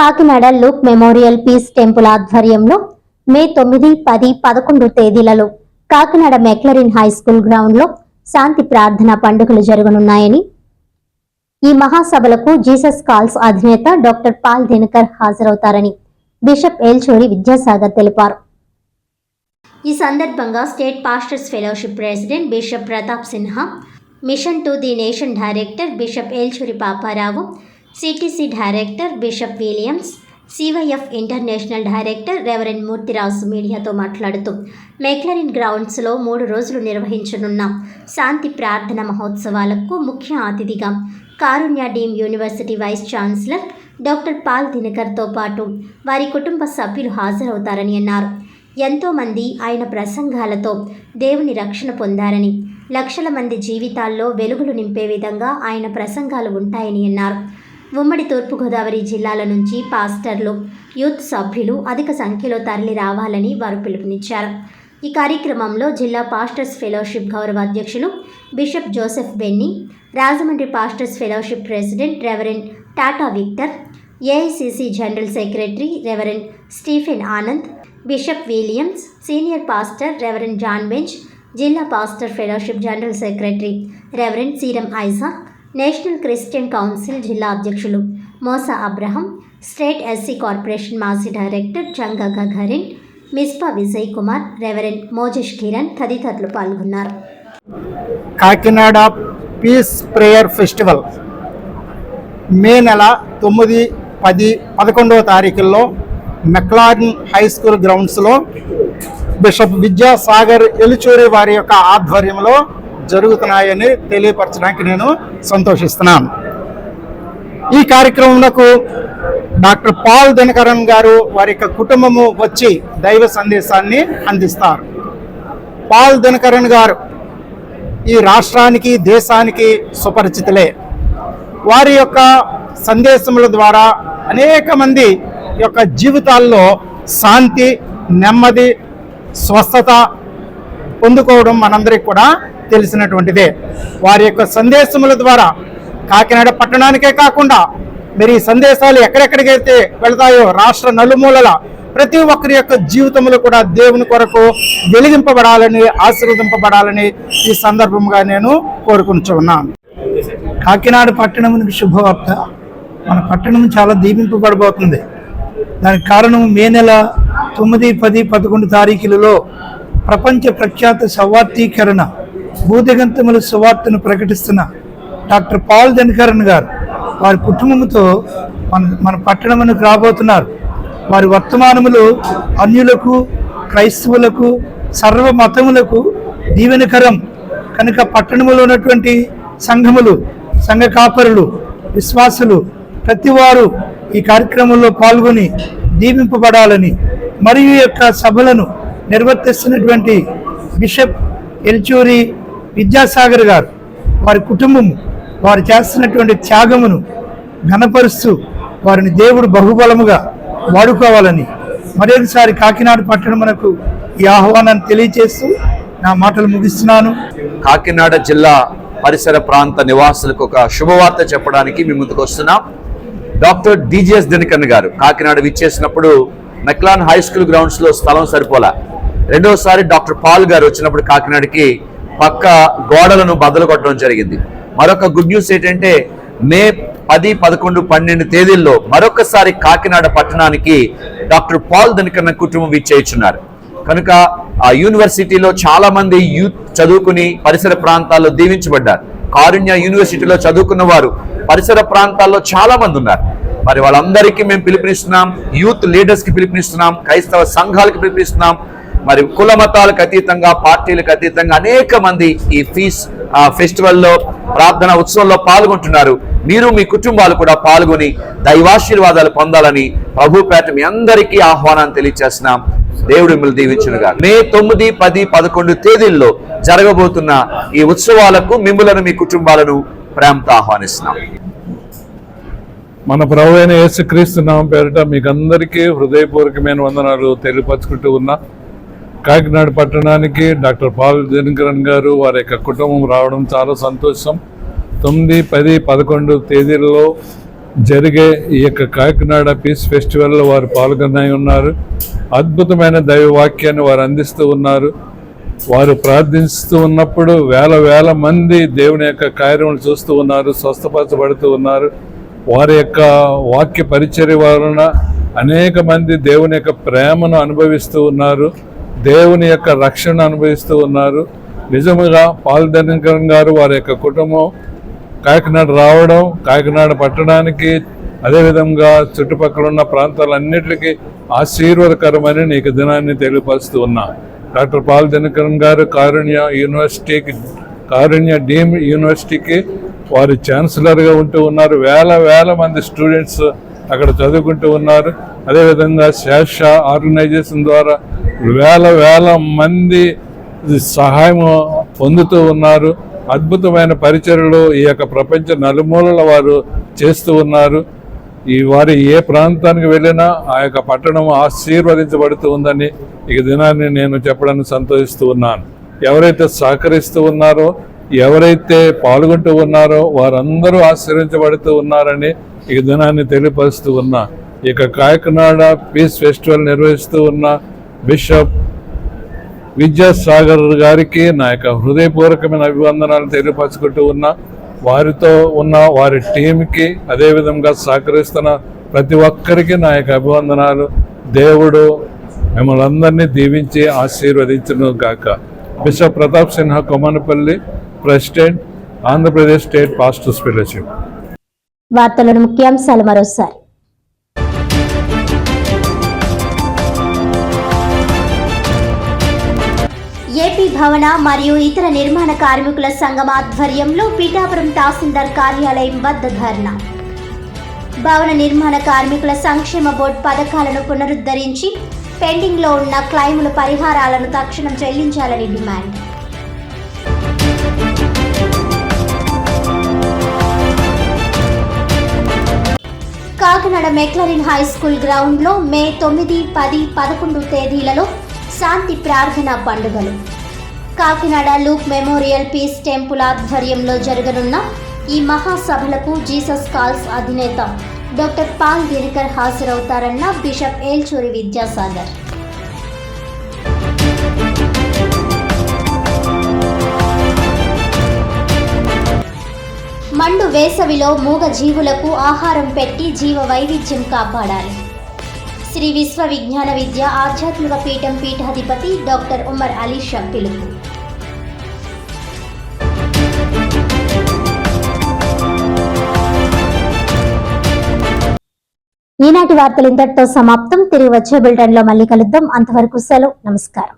Kakinada Luke memorial peace temple ఆధ్వర్యంలో May తొమ్మిది పది పదకొండు తేదీలలో కాకినాడ మెక్లరిన్ హై స్కూల్ గ్రౌండ్లో శాంతి ప్రార్థన పండుగలు జరగనున్నాయని ఈ మహాసభలకు జీసస్ కాల్స్ అధినేత డాక్టర్ పాల్ దినకర్ హాజరవుతారని బిషప్ ఏల్చూరి విద్యాసాగర్ తెలిపారు. ఈ సందర్భంగా state pastors fellowship president bishop Pratap Sinha mission to the nation director bishop Elchuri Paparao CTC director bishop Williams CYF international director reverend Murthyraju మీడియాతో మాట్లాడుతూ మెక్లరిన్ గ్రౌండ్స్లో మూడు రోజులు నిర్వహించనున్న శాంతి ప్రార్థన మహోత్సవాలకు ముఖ్య అతిథిగా Karunya deemed university vice chancellor doctor Paul దినకర్తో పాటు వారి కుటుంబ సభ్యులు హాజరవుతారని అన్నారు. ఎంతోమంది ఆయన ప్రసంగాలతో దేవుని రక్షణ పొందారని లక్షల మంది జీవితాల్లో వెలుగులు నింపే విధంగా ఆయన ప్రసంగాలు ఉంటాయని అన్నారు. ఉమ్మడి తూర్పుగోదావరి జిల్లాల నుంచి పాస్టర్లు యూత్ సభ్యులు అధిక సంఖ్యలో తరలి రావాలని వారు పిలుపునిచ్చారు. ఈ కార్యక్రమంలో జిల్లా పాస్టర్స్ ఫెలోషిప్ గౌరవ అధ్యక్షులు bishop Joseph Benny Rajahmundry pastors fellowship president reverend Tata Victor AICC general secretary reverend Stephen Anand bishop Williams senior pastor reverend John Bench జిల్లా pastor fellowship general secretary reverend Seeram Isaac National Christian Council జిల్లా అధ్యక్షులు Mosa Abraham state SC corporation మాజీ director Janga Gagarin Mizpah Vijay Kumar reverend Mojesh Kiran తదితరులు పాల్గొన్నారు. Kakinada peace prayer festival May నెల తొమ్మిది పది పదకొండవ తారీఖుల్లో మెక్లారిన్ హై స్కూల్ గ్రౌండ్స్లో బిషప్ విద్యాసాగర్ ఎలుచూరి వారి యొక్క ఆధ్వర్యంలో జరుగుతున్నాయని తెలియపరచడానికి నేను సంతోషిస్తున్నాను. ఈ కార్యక్రమంలో డాక్టర్ పాల్ దినకరన్ గారు వారి యొక్క కుటుంబము వచ్చి దైవ సందేశాన్ని అందిస్తారు. పాల్ దినకరన్ గారు ఈ రాష్ట్రానికి దేశానికి సుపరిచితులే. వారి యొక్క సందేశముల ద్వారా అనేక మంది యొక్క జీవితాల్లో శాంతి నెమ్మది స్వస్థత పొందుకోవడం మనందరికి కూడా తెలిసినటువంటిదే. వారి యొక్క సందేశముల ద్వారా కాకినాడ పట్టణానికే కాకుండా మరి ఈ సందేశాలు ఎక్కడెక్కడికైతే వెళతాయో రాష్ట్ర నలుమూలల ప్రతి ఒక్కరి యొక్క జీవితంలో కూడా దేవుని కొరకు వెలిగింపబడాలని ఆశీర్వదింపబడాలని ఈ సందర్భంగా నేను కోరుకుంటున్నాను కాకినాడ పట్టణమునికి శుభవార్త మన పట్టణం చాలా దీపింపబడబోతుంది దానికి కారణం మే నెల తొమ్మిది పది పదకొండు తారీఖులలో ప్రపంచ ప్రఖ్యాత సవార్థీకరణ భూదిగంతముల సువార్తను ప్రకటిస్తున్న డాక్టర్ పాల్ దినకరణ్ గారు వారి కుటుంబంతో మన మన పట్టణమునకు రాబోతున్నారు. వారి వర్తమానములు అన్యులకు క్రైస్తవులకు సర్వ మతములకు దీవెనకరం. కనుక పట్టణములో ఉన్నటువంటి సంఘములు సంఘ కాపరులు విశ్వాసులు ప్రతి వారు ఈ కార్యక్రమంలో పాల్గొని దీవింపబడాలని మరియు యొక్క సభలను నిర్వర్తిస్తున్నటువంటి బిషప్ ఎల్చూరి విద్యాసాగర్ గారు వారి కుటుంబం వారు చేస్తున్నటువంటి త్యాగమును ఘనపరుస్తూ వారిని దేవుడు బహుబలముగా వాడుకోవాలని మరొకసారి కాకినాడ పట్టణమునకు ఈ ఆహ్వానాన్ని తెలియజేస్తూ నా మాటలు ముగిస్తున్నాను. కాకినాడ జిల్లా పరిసర ప్రాంత నివాసులకు ఒక శుభవార్త చెప్పడానికి మీ ముందుకు వస్తున్నాం. డాక్టర్ డిజిఎస్ దినకన్ గారు కాకినాడ విచ్చేసినప్పుడు మెక్లాన్ హై స్కూల్ గ్రౌండ్స్లో స్థలం సరిపోలా. రెండోసారి డాక్టర్ పాల్ గారు వచ్చినప్పుడు కాకినాడకి పక్క గోడలను బదులు కొట్టడం జరిగింది. మరొక గుడ్ న్యూస్ ఏంటంటే మే పది పదకొండు పన్నెండు తేదీల్లో మరొకసారి కాకినాడ పట్టణానికి డాక్టర్ పాల్ దినకర్ కుటుంబం విచ్చేయుచున్నారు. కనుక ఆ యూనివర్సిటీలో చాలా మంది యూత్ చదువుకుని పరిసర ప్రాంతాల్లో దీవించబడ్డారు. కారుణ్య యూనివర్సిటీలో చదువుకున్న వారు పరిసర ప్రాంతాల్లో చాలా మంది ఉన్నారు. మరి వాళ్ళందరికీ మేము పిలుపునిస్తున్నాం యూత్ లీడర్స్కి పిలుపునిస్తున్నాం క్రైస్తవ సంఘాలకు పిలుపునిస్తున్నాం మరి కుల మతాలకు అతీతంగా పార్టీలకు అతీతంగా అనేక మంది ఈ ఫీస్ ఫెస్టివల్లో ప్రార్థన ఉత్సవంలో పాల్గొంటున్నారు. మీరు మీ కుటుంబాలు కూడా పాల్గొని దైవాశీర్వాదాలు పొందాలని ప్రభుపేట మీ అందరికీ ఆహ్వానాన్ని తెలియజేస్తున్నాం దేవుడు మిమ్మల్ని దీవించునుగా మే తొమ్మిది పది పదకొండు తేదీల్లో జరగబోతున్న ఈ ఉత్సవాలకు మిమ్మలను మీ కుటుంబాలను ప్రేమతో ఆహ్వానిస్తున్నాం. మన ప్రభు అయిన యేసుక్రీస్తు నామం పేరిట మీకు అందరికీ హృదయపూర్వకమైన వందనాలు తెలియపరచుకుంటూ ఉన్నా. కాకినాడ పట్టణానికి డాక్టర్ పాల్ దినకరణ్ గారు వారి యొక్క కుటుంబం రావడం చాలా సంతోషం. తొమ్మిది పది పదకొండు తేదీలలో జరిగే ఈ యొక్క కాకినాడ పీస్ ఫెస్టివల్లో వారు పాల్గొనై ఉన్నారు. అద్భుతమైన దైవ వాక్యాన్ని వారు అందిస్తూ ఉన్నారు. వారు ప్రార్థిస్తూ ఉన్నప్పుడు వేల వేల మంది దేవుని యొక్క కార్యములు చూస్తూ ఉన్నారు స్వస్థపరచబడుతూ ఉన్నారు. వారి యొక్క వాక్య పరిచర్య వలన అనేక మంది దేవుని యొక్క ప్రేమను అనుభవిస్తూ ఉన్నారు. దేవుని యొక్క రక్షణ అనుభవిస్తూ ఉన్నారు. నిజముగా పాలుదనకరం గారు వారి యొక్క కుటుంబం కాకినాడ రావడం కాకినాడ పట్టడానికి అదేవిధంగా చుట్టుపక్కల ఉన్న ప్రాంతాలన్నిటికీ ఆశీర్వాదకరమని నీకు దినాన్ని తెలియపరుస్తూ ఉన్నా. డాక్టర్ పాల్ దినకరన్ గారు కారుణ్య యూనివర్సిటీకి కారుణ్య డీమ్ యూనివర్సిటీకి వారు ఛాన్సలర్గా ఉంటూ ఉన్నారు. వేల వేల మంది స్టూడెంట్స్ అక్కడ చదువుకుంటూ ఉన్నారు. అదేవిధంగా శాష ఆర్గనైజేషన్ ద్వారా వేల వేల మంది సహాయం పొందుతూ ఉన్నారు. అద్భుతమైన పరిచయలు ఈ యొక్క ప్రపంచ నలుమూలల వారు చేస్తూ ఉన్నారు. ఈ వారి ఏ ప్రాంతానికి వెళ్ళినా ఆ యొక్క పట్టణం ఆశీర్వదించబడుతూ ఉందని ఈ దినాన్ని నేను చెప్పడానికి సంతోషిస్తూ ఉన్నాను. ఎవరైతే సహకరిస్తూ ఉన్నారో ఎవరైతే పాల్గొంటూ ఉన్నారో వారందరూ ఆశీర్వించబడుతూ ఉన్నారని ఈ దినాన్ని తెలియపరుస్తూ ఉన్నా. ఇక కాకినాడ పీస్ ఫెస్టివల్ నిర్వహిస్తూ ఉన్న. బిషప్ విద్యాసాగర్ గారికి నా యొక్క హృదయపూర్వకమైన అభివందనాలు తెలియపరచుకుంటూ ఉన్నా వారితో ఉన్న వారి టీంకి అదేవిధంగా సహకరిస్తున్న ప్రతి ఒక్కరికి నా యొక్క అభివందనాలు. దేవుడు మిమ్మల్ని అందరినీ దీవించి ఆశీర్వదించను గాక. Bishop Pratap Sinha Kommanapalli president Andhra Pradesh state pastors fellowship. వార్తలను ముఖ్యాంశాలు మరోసారి. ఏపీ భవన మరియు ఇతర నిర్మాణ కార్మికుల సంఘం ఆధ్వర్యంలో పీఠాపురం తహసీల్దార్ కార్యాలయం వద్ద ధర్నా. భవన నిర్మాణ కార్మికుల సంక్షేమ బోర్డు పథకాలను పునరుద్ధరించి పెండింగ్లో ఉన్న క్లైముల పరిహారాలను తక్షణం చెల్లించాలని demand. Kakinada McLaurin high school గ్రౌండ్లో మే తొమ్మిది పది పదకొండు తేదీలలో శాంతి ప్రార్థన పండుగలు. Kakinada Luke memorial peace temple ఆధ్వర్యంలో జరగనున్న ఈ మహాసభలకు జీసస్ కాల్స్ అధినేత డాక్టర్ పాల్ దినకర్ హాజరవుతారన్న బిషప్ ఏల్చూరి విద్యాసాగర్. మండు వేసవిలో మూగ జీవులకు ఆహారం పెట్టి జీవ వైవిధ్యం కాపాడాలి. శ్రీ విశ్వ విజ్ఞాన విద్య ఆధ్యాత్మిక పీఠం పీఠాధిపతి డాక్టర్ ఉమర్ అలీ షా పిలుపు. ఈనాటి వార్తలు ఇంతటితో సమాప్తం. తిరిగి వచ్చే బులెటిన్లో మళ్ళీ కలుద్దాం. అంతవరకు సెలవు. నమస్కారం.